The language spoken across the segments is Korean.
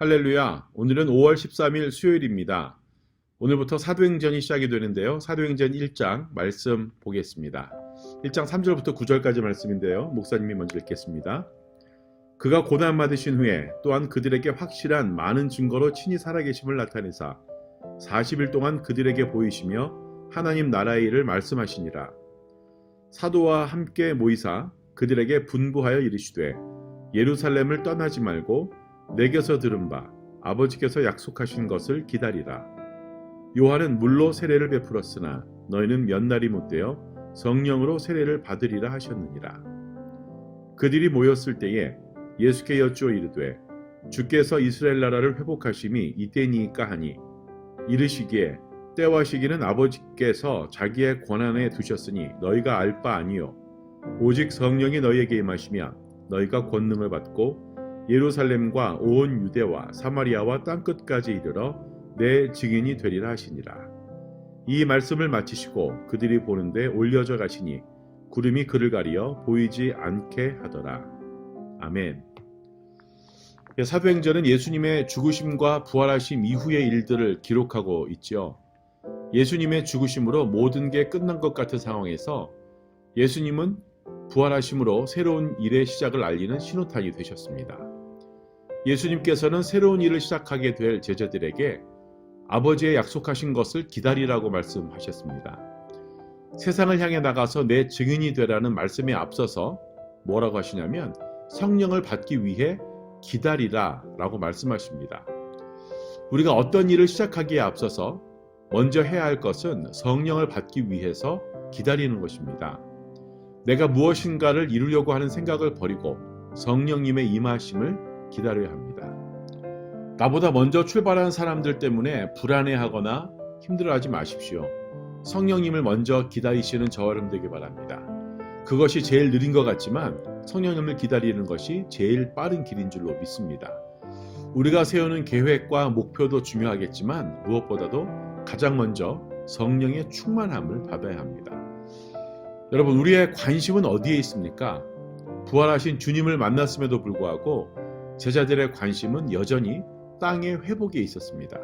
할렐루야. 오늘은 5월 13일 수요일입니다. 오늘부터 사도행전이 시작이 되는데요. 사도행전 1장 말씀 보겠습니다. 1장 3절부터 9절까지 말씀인데요. 목사님이 먼저 읽겠습니다. 그가 고난 받으신 후에 또한 그들에게 확실한 많은 증거로 친히 살아계심을 나타내사 40일 동안 그들에게 보이시며 하나님 나라의 일을 말씀하시니라. 사도와 함께 모이사 그들에게 분부하여 이르시되 예루살렘을 떠나지 말고 내게서 들은 바 아버지께서 약속하신 것을 기다리라. 요한은 물로 세례를 베풀었으나 너희는 몇 날이 못 되어 성령으로 세례를 받으리라 하셨느니라. 그들이 모였을 때에 예수께 여쭈어 이르되 주께서 이스라엘 나라를 회복하심이 이때니까 하니 이르시기에 때와 시기는 아버지께서 자기의 권한에 두셨으니 너희가 알 바 아니요 오직 성령이 너희에게 임하시면 너희가 권능을 받고 예루살렘과 온 유대와 사마리아와 땅 끝까지 이르러 내 증인이 되리라 하시니라. 이 말씀을 마치시고 그들이 보는데 올려져 가시니 구름이 그를 가리어 보이지 않게 하더라. 아멘. 예, 사도행전은 예수님의 죽으심과 부활하심 이후의 일들을 기록하고 있지요. 예수님의 죽으심으로 모든 게 끝난 것 같은 상황에서 예수님은 부활하심으로 새로운 일의 시작을 알리는 신호탄이 되셨습니다. 예수님께서는 새로운 일을 시작하게 될 제자들에게 아버지의 약속하신 것을 기다리라고 말씀하셨습니다. 세상을 향해 나가서 내 증인이 되라는 말씀에 앞서서 뭐라고 하시냐면 성령을 받기 위해 기다리라 라고 말씀하십니다. 우리가 어떤 일을 시작하기에 앞서서 먼저 해야 할 것은 성령을 받기 위해서 기다리는 것입니다. 내가 무엇인가를 이루려고 하는 생각을 버리고 성령님의 임하심을 기다려야 합니다. 나보다 먼저 출발한 사람들 때문에 불안해하거나 힘들어하지 마십시오. 성령님을 먼저 기다리시는 여러분 되기 바랍니다. 그것이 제일 느린 것 같지만 성령님을 기다리는 것이 제일 빠른 길인 줄로 믿습니다. 우리가 세우는 계획과 목표도 중요하겠지만 무엇보다도 가장 먼저 성령의 충만함을 받아야 합니다. 여러분, 우리의 관심은 어디에 있습니까? 부활하신 주님을 만났음에도 불구하고 제자들의 관심은 여전히 땅의 회복에 있었습니다.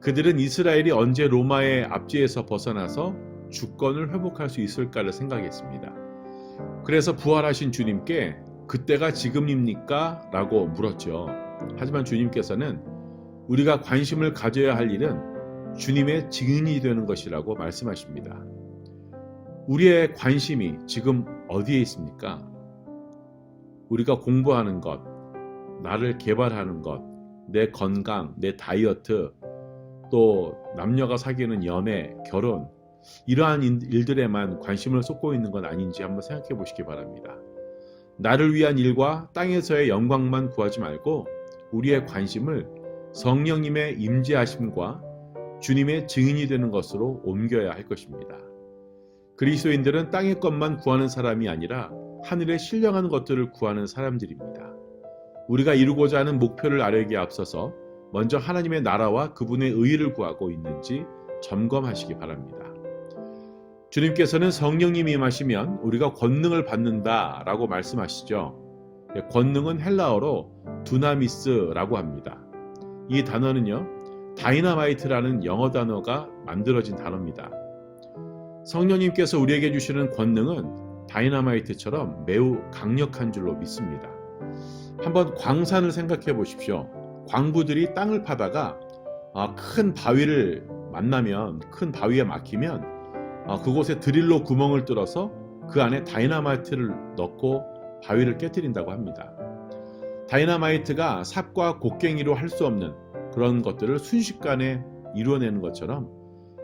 그들은 이스라엘이 언제 로마의 압제에서 벗어나서 주권을 회복할 수 있을까를 생각했습니다. 그래서 부활하신 주님께 그때가 지금입니까? 라고 물었죠. 하지만 주님께서는 우리가 관심을 가져야 할 일은 주님의 증인이 되는 것이라고 말씀하십니다. 우리의 관심이 지금 어디에 있습니까? 우리가 공부하는 것, 나를 개발하는 것, 내 건강, 내 다이어트, 또 남녀가 사귀는 연애, 결혼, 이러한 일들에만 관심을 쏟고 있는 건 아닌지 한번 생각해 보시기 바랍니다. 나를 위한 일과 땅에서의 영광만 구하지 말고 우리의 관심을 성령님의 임재하심과 주님의 증인이 되는 것으로 옮겨야 할 것입니다. 그리스도인들은 땅의 것만 구하는 사람이 아니라 하늘의 신령한 것들을 구하는 사람들입니다. 우리가 이루고자 하는 목표를 아뢰기에 앞서서 먼저 하나님의 나라와 그분의 의를 구하고 있는지 점검하시기 바랍니다. 주님께서는 성령님이 임하시면 우리가 권능을 받는다 라고 말씀하시죠. 예, 권능은 헬라어로 두나미스라고 합니다. 이 단어는요, 다이나마이트라는 영어 단어가 만들어진 단어입니다. 성령님께서 우리에게 주시는 권능은 다이나마이트처럼 매우 강력한 줄로 믿습니다. 한번 광산을 생각해 보십시오. 광부들이 땅을 파다가 아, 큰 바위를 만나면 큰 바위에 막히면 아, 그곳에 드릴로 구멍을 뚫어서 그 안에 다이나마이트를 넣고 바위를 깨뜨린다고 합니다. 다이나마이트가 삽과 곡괭이로 할 수 없는 그런 것들을 순식간에 이루어내는 것처럼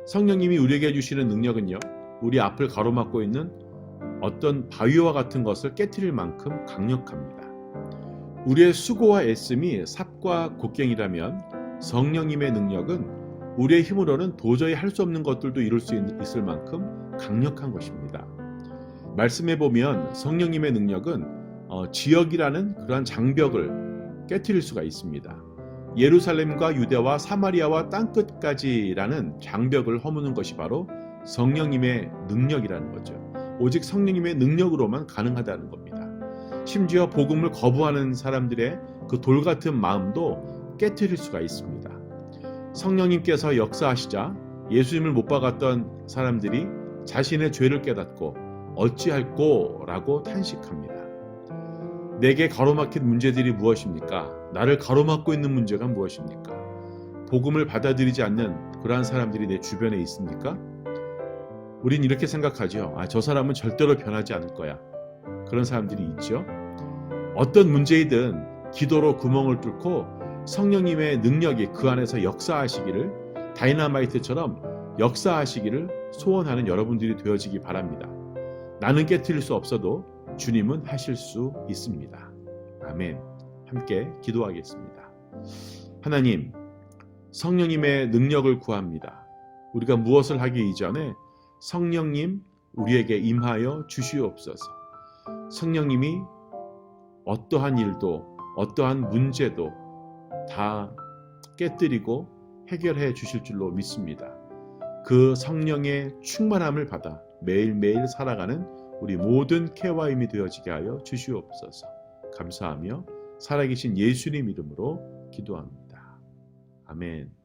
성령님이 우리에게 주시는 능력은요, 우리 앞을 가로막고 있는 어떤 바위와 같은 것을 깨뜨릴 만큼 강력합니다. 우리의 수고와 애씀이 삽과 곡괭이라면 성령님의 능력은 우리의 힘으로는 도저히 할 수 없는 것들도 이룰 수 있을 만큼 강력한 것입니다. 말씀해 보면 성령님의 능력은 어, 지역이라는 그러한 장벽을 깨뜨릴 수가 있습니다. 예루살렘과 유대와 사마리아와 땅 끝까지라는 장벽을 허무는 것이 바로 성령님의 능력이라는 거죠. 오직 성령님의 능력으로만 가능하다는 겁니다. 심지어 복음을 거부하는 사람들의 그 돌 같은 마음도 깨뜨릴 수가 있습니다. 성령님께서 역사하시자 예수님을 못 박았던 사람들이 자신의 죄를 깨닫고 어찌할꼬라고 탄식합니다. 내게 가로막힌 문제들이 무엇입니까? 나를 가로막고 있는 문제가 무엇입니까? 복음을 받아들이지 않는 그러한 사람들이 내 주변에 있습니까? 우린 이렇게 생각하죠. 아, 저 사람은 절대로 변하지 않을 거야. 그런 사람들이 있죠. 어떤 문제이든 기도로 구멍을 뚫고 성령님의 능력이 그 안에서 역사하시기를 다이나마이트처럼 역사하시기를 소원하는 여러분들이 되어지기 바랍니다. 나는 깨뜨릴 수 없어도 주님은 하실 수 있습니다. 아멘. 함께 기도하겠습니다. 하나님, 성령님의 능력을 구합니다. 우리가 무엇을 하기 이전에 성령님 우리에게 임하여 주시옵소서. 성령님이 어떠한 일도 어떠한 문제도 다 깨뜨리고 해결해 주실 줄로 믿습니다. 그 성령의 충만함을 받아 매일매일 살아가는 우리 모든 케와임이 되어지게 하여 주시옵소서. 감사하며 살아계신 예수님 이름으로 기도합니다. 아멘.